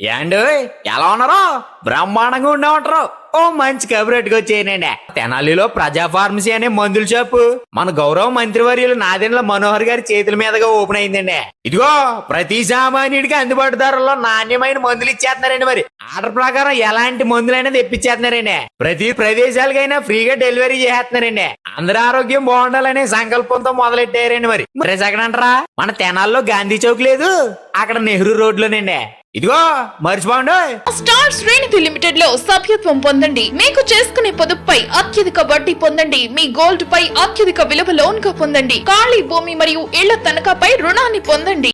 ఏండు ఎలా ఉన్నారో? బ్రహ్మాండంగా ఉండమంటారు ఓ మంచి కబురెట్టుకు వచ్చేయనండి తెనాలిలో ప్రజా ఫార్మసీ అనే మందుల షాపు. మన గౌరవ మంత్రివర్యులు నాదెండ్ల మనోహర్ గారి చేతుల మీదుగా ఓపెన్ అయిందండి. ఇదిగో ప్రతి సామాన్యుడికి అందుబాటు ధరల్లో నాణ్యమైన మందులు ఇచ్చేస్తున్నారండి మరి. ఆర్డర్ ప్రకారం ఎలాంటి మందులైనా తెప్పించేస్తున్నారండి ప్రతి ప్రదేశాలకైనా ఫ్రీగా డెలివరీ చేస్తున్నారండి అందరి ఆరోగ్యం బాగుండాలనే సంకల్పంతో మొదలెట్టారండి మరి. మరి అంటారా? మన తెనాల్లో గాంధీ చౌక్ లేదు అక్కడ నెహ్రూ రోడ్లోనండి. ఇదిగో మర్చిపోండి. స్టార్ శ్రేణిధి లిమిటెడ్లో సభ్యత్వం పొందండి. మీకు చేసుకునే పొదుపుపై అత్యధిక వడ్డీ పొందండి. మీ గోల్డ్ పై అత్యధిక విలువ లోన్గా పొందండి. ఖాళీ భూమి మరియు ఇళ్ళ తనఖాపై రుణాన్ని పొందండి.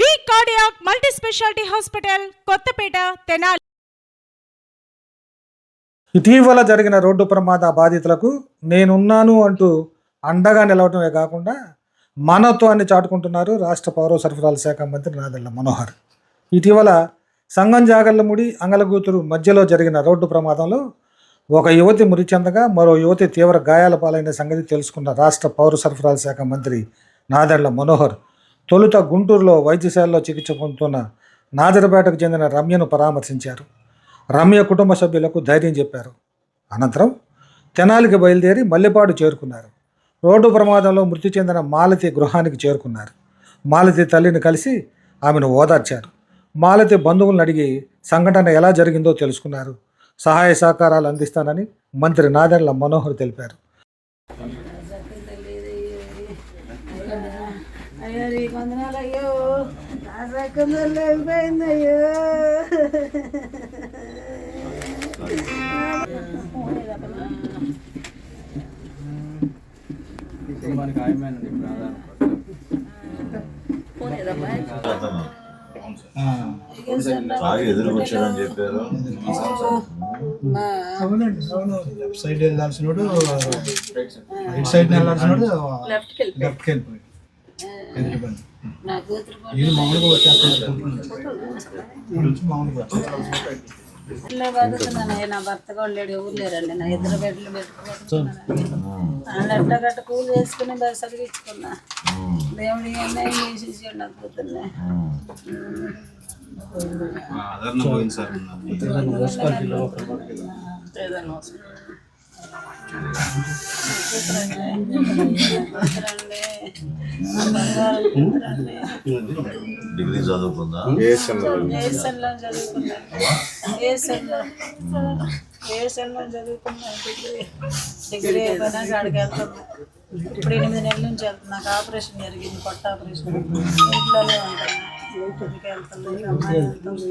V cardiac multi speciality hospital Kothapeta Tenali. ఇటీవల జరిగిన రోడ్డు ప్రమాద బాధితులకు నేనున్నాను అంటూ అండగా నిలవటమే కాకుండా మనత్వాన్ని చాటుకుంటున్నారు రాష్ట్ర పౌర సరఫరాల శాఖ మంత్రి నాదెళ్ళ మనోహర్. ఇటీవల సంగం జాగర్లముడి అంగలగూతురు మధ్యలో జరిగిన రోడ్డు ప్రమాదంలో ఒక యువతి మృతి చెందగా మరో యువతి తీవ్ర గాయాల పాలైన సంగతి తెలుసుకున్న రాష్ట్ర పౌర సరఫరాల శాఖ మంత్రి నాదెళ్ళ మనోహర్ తొలుత గుంటూరులో వైద్యశాలలో చికిత్స పొందుతున్న నాదరపేటకు చెందిన రమ్యను పరామర్శించారు. రమ్య కుటుంబ సభ్యులకు ధైర్యం చెప్పారు. అనంతరం తెనాలికి బయలుదేరి మల్లెపాడు చేరుకున్నారు. రోడ్డు ప్రమాదంలో మృతి చెందిన మాలతి గృహానికి చేరుకున్నారు. మాలతి తల్లిని కలిసి ఆమెను ఓదార్చారు. మాలతి బంధువులను అడిగి సంఘటన ఎలా జరిగిందో తెలుసుకున్నారు. సహాయ సహకారాలు అందిస్తానని మంత్రి నాదెండ్ల మనోహర్ తెలిపారు. అయ్యో నీ కొందనాలు అయ్యో నా సక్కందరు అయిపోయింది అయ్యో బాగా ఎదురుకు వచ్చాడని చెప్పారు. లెఫ్ట్ సైడ్ వెళ్ళాల్సినోడు రైట్ సైడ్ వెళ్ళాల్సినోడు లెఫ్ట్కి వెళ్ళిపోయి లెఫ్ట్కి వెళ్ళిపోయాడు. ఎదురు బండి నా కూతురు ఇది మామూలుగా వచ్చేస్తున్నాడు ఇట్లా నా భర్త కూడా లేడు ఎవరు లేరండి నా ఇద్దరు బిడ్డలు ఎట్ట గట్ట కూలి చేసుకుని చదివించుకున్నా. దేవుడు చేసేసాడు నా కూతుర్ని. ఆదరణ పోయింది సార్. డిగ్రీ చదువుకుందా? చదువుకున్నా ఏసన్లో ఏసన్లో చదువుకున్నా డిగ్రీ. డిగ్రీ అయిపోయినా కాడికి వెళ్తున్నా. ఇప్పుడు ఎనిమిది నెలల నుంచి వెళ్తున్నా. నాకు ఆపరేషన్ జరిగింది పొట్ట ఆపరేషన్. ఇంట్లోనే ఉంటాను ఇంటికి అమ్మాయి వెళ్తుంది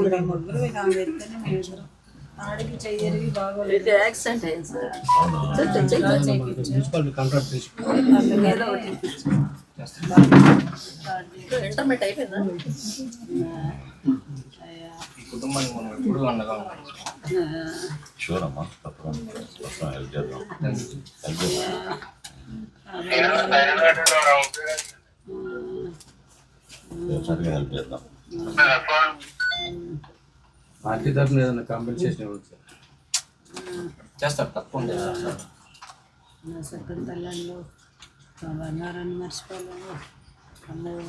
ఇంకా ముగ్గురు ఇక ఆమె వెళ్తేనే మేము ఆడికి చెయ్యరిగి బాగోలేదు. యాక్సిడెంట్ అయింది సార్. మున్సిపాలిటీ కాంట్రాక్ట్ తీసి ఇంటర్మీడియట్ అయిపోయిందా? కుటుంబానికి మనం ఎప్పుడు అండగా ఉంటాం షూర్ అమ్మా తప్పకుండా. తప్పకుండా హెల్ప్ చేద్దాం. హెల్ప్ చేద్దాం. సరిగా హెల్ప్ చేద్దాం. పార్టీ తరఫున ఏదైనా కాంపెన్సేషన్ ఇవ్వండి సార్. చేస్తారు తప్పకుండా చేస్తారు. నా సక్కని తల్లంలో బంగారాన్ని మర్చిపోలేము అందరూ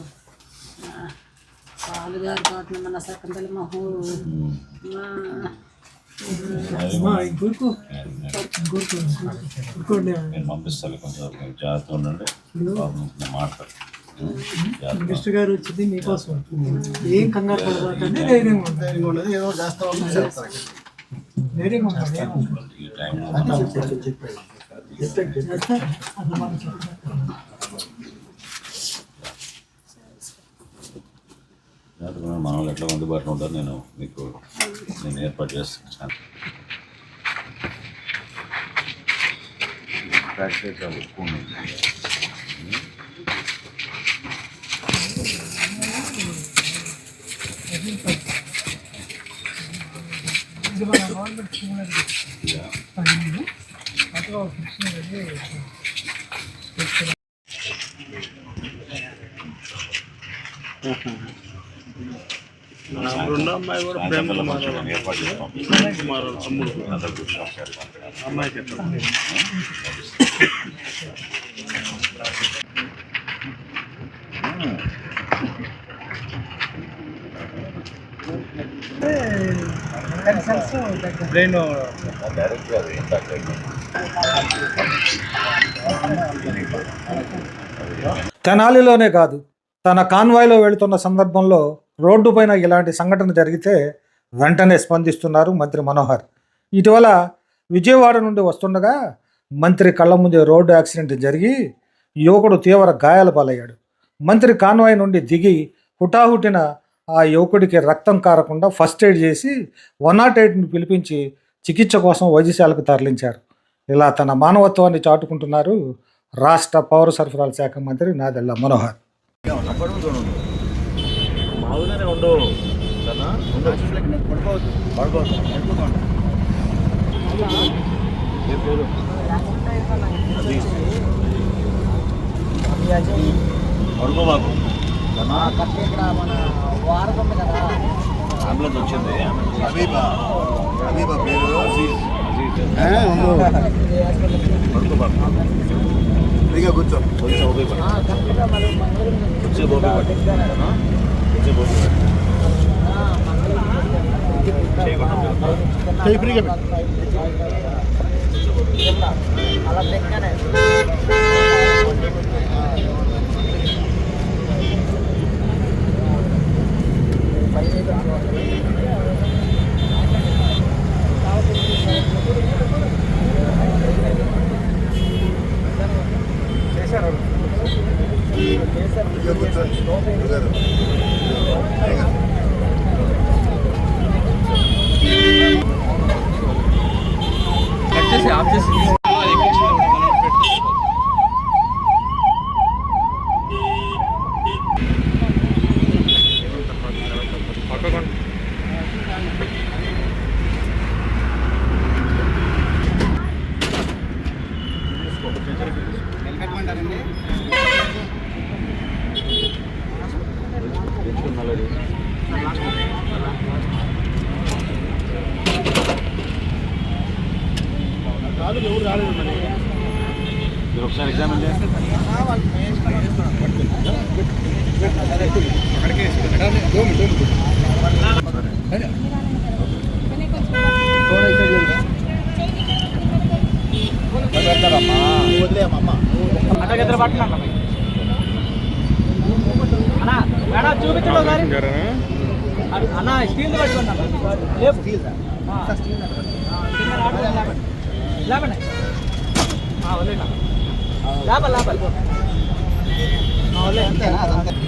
పాలు గారి తోటన మన తల్లి మహూ. నేను పంపిస్తాను కొంచెం జాగ్రత్త ఉండండి. మాట్లాడు. మినిస్టర్ గారు వచ్చింది మీకోసం. ఏం కంగారు పడబాకండి ధైర్యంగా ఉండదు ఏదో చేస్తా ఉన్నాం చేస్తారు ధైర్యంగా జాగ్రత్తగా మన వాళ్ళు ఎట్లా అందుబాటులో ఉంటారు నేను మీకు నేను ఏర్పాటు చేస్తాను. ప్రాక్టీస్ ఎక్కువ ఇది మన గవర్నమెంట్ స్కూల్ అది పన్నెండు అటు ఒక ఫిక్షన్ అది రెండో అమ్మాయి కూడా బ్రెయిన్ తెనాలిలోనే కాదు తన కాన్వాయ్లో వెళుతున్న సందర్భంలో రోడ్డుపైన ఇలాంటి సంఘటన జరిగితే వెంటనే స్పందిస్తున్నారు మంత్రి మనోహర్. ఇటీవల విజయవాడ నుండి వస్తుండగా మంత్రి కళ్ళ ముందే రోడ్డు యాక్సిడెంట్ జరిగి యువకుడు తీవ్ర గాయాల పాలయ్యాడు. మంత్రి కాన్వాయ్ నుండి దిగి హుటాహుటిన ఆ యువకుడికి రక్తం కారకుండా ఫస్ట్ ఎయిడ్ చేసి వన్ నాట్ ఎయిట్ని పిలిపించి చికిత్స కోసం వైద్యశాలకు తరలించారు. ఇలా తన మానవత్వాన్ని చాటుకుంటున్నారు రాష్ట్ర పౌర సరఫరాల శాఖ మంత్రి నాదెళ్ళ మనోహర్. మామూలుగానే ఉండు సరేనా? ఉండు. పడుకోవద్దు. ఏం పేరు? అజీజ్. పడుకోబాకు సరేనా? అంబులెన్స్ వచ్చింది అజీజ్. అజీజ్. పడుకోబాకు కూర్చో కొంచెం ఉపయోగపడు కొంచెం ఉపయోగపడు కొంచెం ఉపయోగపడు కట్ చేసి ఆఫ్ చేసి మీరు ఒకసారి ఎగ్జామిన్ చేయండి చూపించండి ఒకసారి అన్న స్టీల్ పట్టుకోండి లేపు లేపండి వదిలేనా లేపాలి లేపాలి వదిలే అంతేనా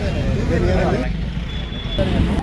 పేరు